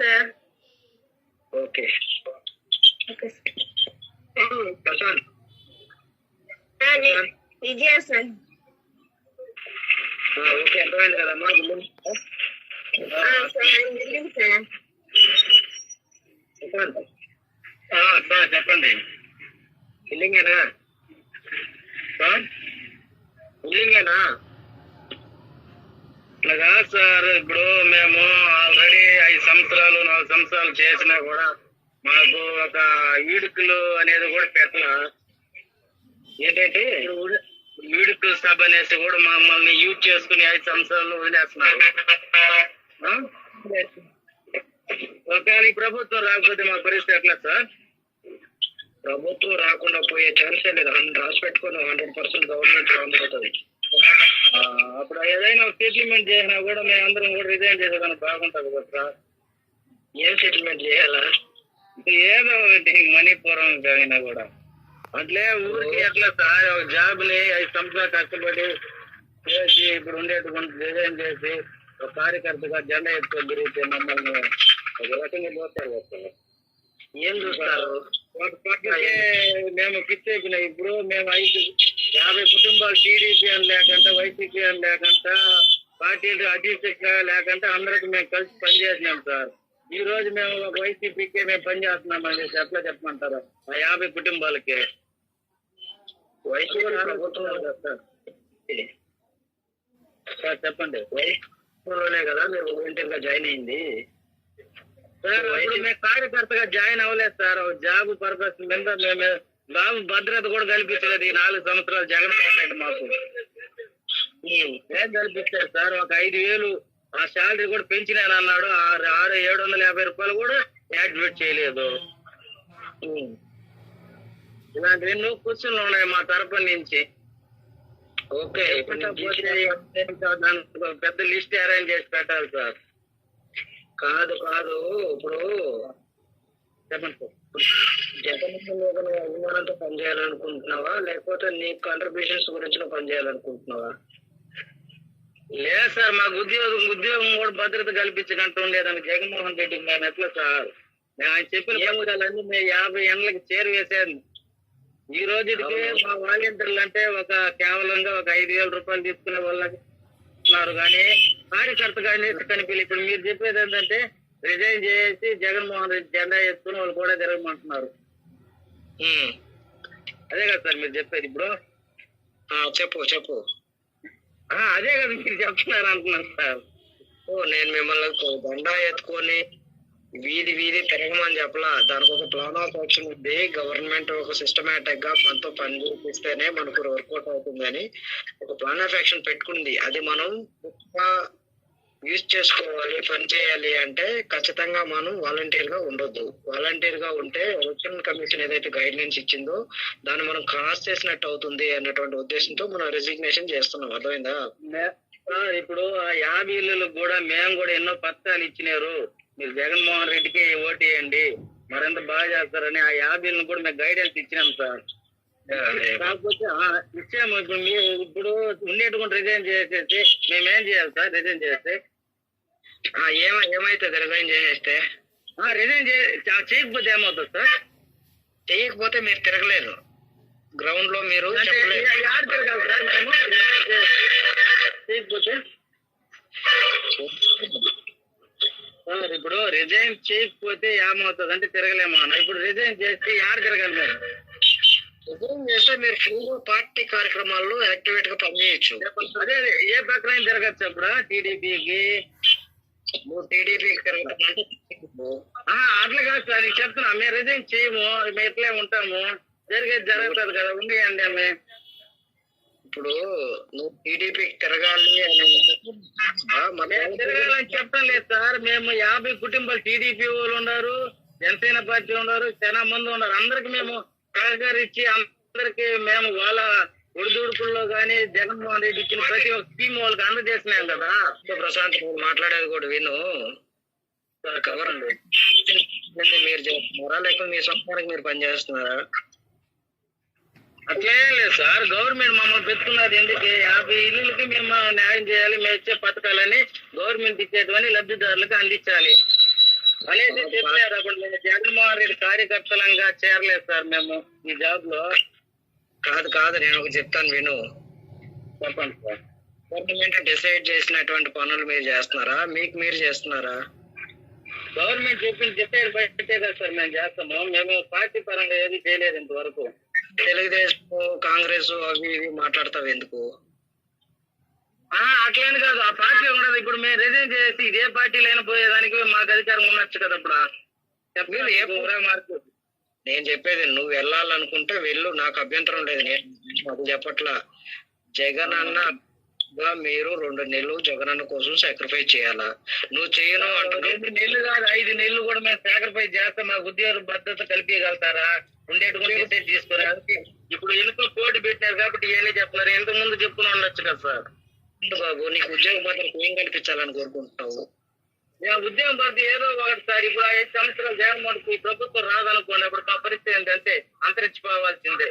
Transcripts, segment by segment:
అర్థమైంది sir okay okay Prashanth sir Vijaya sir ఆ, okay అర్థమైంది కదమ్మా good sir building sir Prashanth ఆ, సార్ చెప్పండి బిల్డింగేనా సార్ బిల్డింగేనా ఇట్లా కాదు సార్ ఇప్పుడు మేము ఆల్రెడీ ఐదు సంవత్సరాలు నాలుగు సంవత్సరాలు చేసినా కూడా మాకు ఒక ఈడుకులు అనేది కూడా పెట్టిన ఏంటంటే ఈడుకులు సభ అనేసి కూడా మమ్మల్ని యూజ్ చేసుకుని ఐదు సంవత్సరాలు వదిలేస్తున్నారు. ఒకవేళ ఈ ప్రభుత్వం రాకపోతే మా పరిస్థితి ఎట్లా సార్? ప్రభుత్వం రాకుండా పోయే ఛాన్సే లేదు. హండ్రెడ్ రాసి పెట్టుకుని హండ్రెడ్ పర్సెంట్ గవర్నమెంట్ రాబోతుంది అప్పుడు ఏదైనా సెటిల్మెంట్ చేసినా కూడా మేము అందరం కూడా రిజైన్ చేసేదానికి బాగుంటుంది కదా సార్. ఏం సెటిల్మెంట్ చేయాలా? ఏదో ఒకటి మణిపురం అయినా కూడా. అట్లే ఊరికి ఎట్లా సార్? ఒక జాబ్ని ఐదు సంవత్సరాలు కష్టపడి చేసి ఇప్పుడు ఉండేటువంటి రిజైన్ చేసి ఒక కార్యకర్తగా జెండా ఎత్తుకొని తిరిగితే మమ్మల్ని ఒక రకంగా పోతారు కదా ఏం చూస్తారు? మేము ఫిక్స్ ఇప్పుడు మేము ఐదు యాభై కుటుంబాలు టీడీపీ అని లేకుండా వైసీపీ అని లేకుండా పార్టీలు అతీతంగా లేకుండా అందరికి మేము కలిసి పనిచేసినాం సార్. ఈ రోజు మేము ఒక వైసీపీకి మేము పనిచేస్తున్నాం అనేసి ఎట్లా చెప్పమంటారు? ఆ యాభై కుటుంబాలకి. YCP sir. సార్ చెప్పండి. వైసీపీలోనే కదా మీరు వాలంటీర్గా జాయిన్ అయింది. సార్ మేము కార్యకర్తగా జాయిన్ అవ్వలేదు సార్. జాబ్ పర్పస్ మీద మేము బాబు భద్రత కూడా కల్పించలేదు. ఈ నాలుగు సంవత్సరాలు జగన్మోహన్ రెడ్డి మాకు. ఏం కల్పించారు సార్? ఒక ఐదు వేలు ఆ శాలరీ కూడా పెంచినాను అన్నాడు ఆరు ఆరు ఏడు వందల యాభై రూపాయలు కూడా యాక్టివేట్ చేయలేదు. ఇలాంటి ఎన్నో క్వశ్చన్లు ఉన్నాయి మా తరపు నుంచి. ఓకే పెద్ద లిస్ట్ అరేంజ్ చేసి పెట్టాలి సార్. కాదు కాదు ఇప్పుడు నువ్వు అభిమానంతో పనిచేయాలనుకుంటున్నావా? లేకపోతే నీ కాంట్రిబ్యూషన్స్ గురించి పనిచేయాలనుకుంటున్నావా? లేదు సార్ మాకు ఉద్యోగం ఉద్యోగం కూడా భద్రత కల్పించగంటూ ఉండేదాన్ని జగన్మోహన్ రెడ్డి. మేము ఎట్లా సార్? మేము ఆయన చెప్పిన పథకాలన్నీ మేము యాభై ఏళ్ళకి చేరువేసాను ఈ రోజుకి మా వాలంటీర్లు అంటే ఒక కేవలంగా ఒక ఐదు వేల రూపాయలు తీసుకునే వాళ్ళకి ఉన్నారు. కానీ కార్యకర్త కానీ కనిపించలేదు. ఇప్పుడు మీరు చెప్పేది ఏంటంటే రిజైన్ చేసి జగన్మోహన్ రెడ్డి జెండా వేసుకుని వాళ్ళు కూడా తిరగమంటున్నారు. అదే కదా సార్ మీరు చెప్పేది ఇప్పుడు? చెప్పు చెప్పు. అదే కదా మీరు చెప్తున్నారు అంటున్నాను సార్. ఓ నేను మిమ్మల్ని దండా ఎత్తుకొని వీధి వీధి తిరగమని చెప్పలా. దానికి ఒక ప్లాన్ ఆఫ్ యాక్షన్ ఉంది. గవర్నమెంట్ ఒక సిస్టమేటిక్గా మనతో పని చేపిస్తేనే మనకు వర్కౌట్ అవుతుందని ఒక ప్లాన్ ఆఫ్ యాక్షన్ పెట్టుకుంది. అది మనం యూజ్ చేసుకోవాలి పని చేయాలి అంటే ఖచ్చితంగా మనం వాలంటీర్గా ఉండొద్దు. వాలంటీర్గా ఉంటే ఎలక్షన్ కమిషన్ ఏదైతే గైడ్ లైన్స్ ఇచ్చిందో దాన్ని మనం క్రాస్ చేసినట్టు అవుతుంది అన్నటువంటి ఉద్దేశంతో మనం రెసిగ్నేషన్ చేస్తున్నాం. అర్థమైందా? ఇప్పుడు ఆ యాభై ఇళ్ళకు కూడా మేము కూడా ఎన్నో పత్రాలు ఇచ్చినారు. మీరు జగన్మోహన్ రెడ్డికి ఓటు వేయండి. మరింత బాగా చేస్తారని ఆ యాభై కూడా మేము గైడెన్స్ ఇచ్చినాం సార్. కాకపోతే ఇచ్చాము ఇప్పుడు మీరు ఇప్పుడు ఉండేటువంటి రిజైన్ చేసేసి మేమేం చేయాలి సార్? రిజైన్ చేస్తే? ఏమ ఏమైతుంది రిజైన్ చేసేస్తే? రిజైన్ చేయకపోతే ఏమవుతుంది సార్? చేయకపోతే మీరు తిరగలేరు. గ్రౌండ్లో మీరు సార్. ఇప్పుడు రిజైన్ చేయకపోతే ఏమవుతుంది? అంటే తిరగలేము అన్న. ఇప్పుడు రిజైన్ చేస్తే యారు తిరగాలి మీరు. చేస్తే మీరు ఫ్రీగా పార్టీ కార్యక్రమాల్లో యాక్టివేట్గా పనిచేయచ్చు. అదే ఏ ప్రకారం తిరగచ్చు అప్పుడు? టీడీపీకి నువ్వు టీడీపీకి తిరగచ్చు అట్లా కాదు సార్ నేను చెప్తున్నా మేము రిజైన్ చేయము మేము ఇట్లే ఉంటాము. జరిగేది జరుగుతుంది కదా ఉండేయండి ఆమె. ఇప్పుడు నువ్వు టీడీపీకి తిరగాలి అని తిరగాలని చెప్పడం లేదు సార్ మేము యాభై కుటుంబాలు టీడీపీ వాళ్ళు ఉన్నారు జనసేన పార్టీ ఉన్నారు చాలా మంది ఉన్నారు. అందరికి మేము సహకరించి అందరికి మేము వాళ్ళ ఒడిదుడుకుల్లో కానీ జగన్మోహన్ రెడ్డి ఇచ్చిన ప్రతి ఒక్క స్కీమ్ వాళ్ళకి అందజేసినాం కదా. ప్రశాంత్ మాట్లాడేది కూడా విను. కవర్ అండి. మీరు చేస్తున్నారా? లేకపోతే మీ సొంతానికి మీరు పనిచేస్తున్నారా అట్లే లేదు సార్. గవర్నమెంట్ మమ్మల్ని పెట్టుకున్నది ఎందుకు? యాభై ఇళ్ళకి మేము న్యాయం చేయాలి మేము ఇచ్చే పథకాలని గవర్నమెంట్ ఇచ్చేటువంటి లబ్ధిదారులకు అందించాలి. అనేసి చెప్పారు అప్పుడు మేము జగన్మోహన్ రెడ్డి కార్యకర్తలంగా చేరలేదు సార్ మేము ఈ జాబ్లో. కాదు కాదు నేను ఒక చెప్తాను విను. చెప్పండి సార్. గవర్నమెంట్ డిసైడ్ చేసినటువంటి పనులు మీరు చేస్తున్నారా? మీకు మీరు చేస్తున్నారా? గవర్నమెంట్ చెప్పింది డిసైడ్ బయటే కదా సార్ మేము చేస్తాము మేము పార్టీ పరంగా ఏది చేయలేదు ఇంతవరకు. తెలుగుదేశం కాంగ్రెస్ అవి ఇవి మాట్లాడతావు ఎందుకు? ఆ, అట్లేని కాదు. ఆ పార్టీ ఉండదు. ఇప్పుడు మేము రిజైన్ చేసి ఇదే పార్టీలో అయినా పోయేదానికి మాకు అధికారం ఉండొచ్చు కదా ఇప్పుడు నేను చెప్పేది నువ్వు వెళ్ళాలనుకుంటే వెళ్ళు. నాకు అభ్యంతరం లేదు. నేను అది చెప్పట్లా. జగన్ అన్న మీరు రెండు నెలలు జగన్ అన్న కోసం సాక్రిఫైస్ చేయాలా? నువ్వు చేయను అంటున్నావు. రెండు నెలలు కాదు ఐదు నెలలు కూడా మేము సాక్రిఫైస్ చేస్తాం మాకు ఉద్యోగ భద్రత కల్పించగలుగుతారా? ఉండేటి కూడా డిసైడ్ తీసుకురా ఇప్పుడు ఎన్నికలు పోటీ పెట్టినారు కాబట్టి ఇవన్నీ చెప్తున్నారు ఇంత ముందు చెప్పుకుని ఉండొచ్చు కదా సార్. బాబు నీకు ఉద్యోగం భద్రత ఏం కల్పించాలని కోరుకుంటున్నావు? ఉద్యోగం పడితే ఏదో ఒకటి సార్ ఇప్పుడు ఐదు సంవత్సరాలు జగన్మోహన్కి ఈ ప్రభుత్వం రాదనుకోండి అప్పుడు మా పరిస్థితి ఏంటంటే అంతరించిపోవాల్సిందే.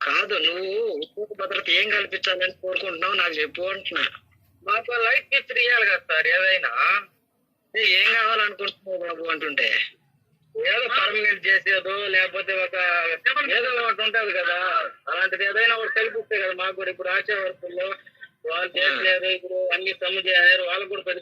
కాదు నువ్వు ఉద్యోగ భద్రత ఏం కల్పించాలని కోరుకుంటున్నావు నాకు చెప్పు అంటున్నా. మాకు లైఫ్ కిచ్ ఇవ్వాలి కదా సార్ ఏదైనా. ఏం కావాలనుకుంటున్నావు బాబు అంటుంటే? ఏదో పర్మనెంట్ చేసేదో లేకపోతే ఒక ఏదో ఒకటి ఉంటది కదా. అలాంటిది ఏదైనా ఒకటి కల్పిస్తే కదా మాకు కూడా ఇప్పుడు ఆశా వర్కుల్లో వాళ్ళు చేసలేరు ఇప్పుడు అన్ని సమ్మె చేశారు వాళ్ళకు కూడా పెద్ద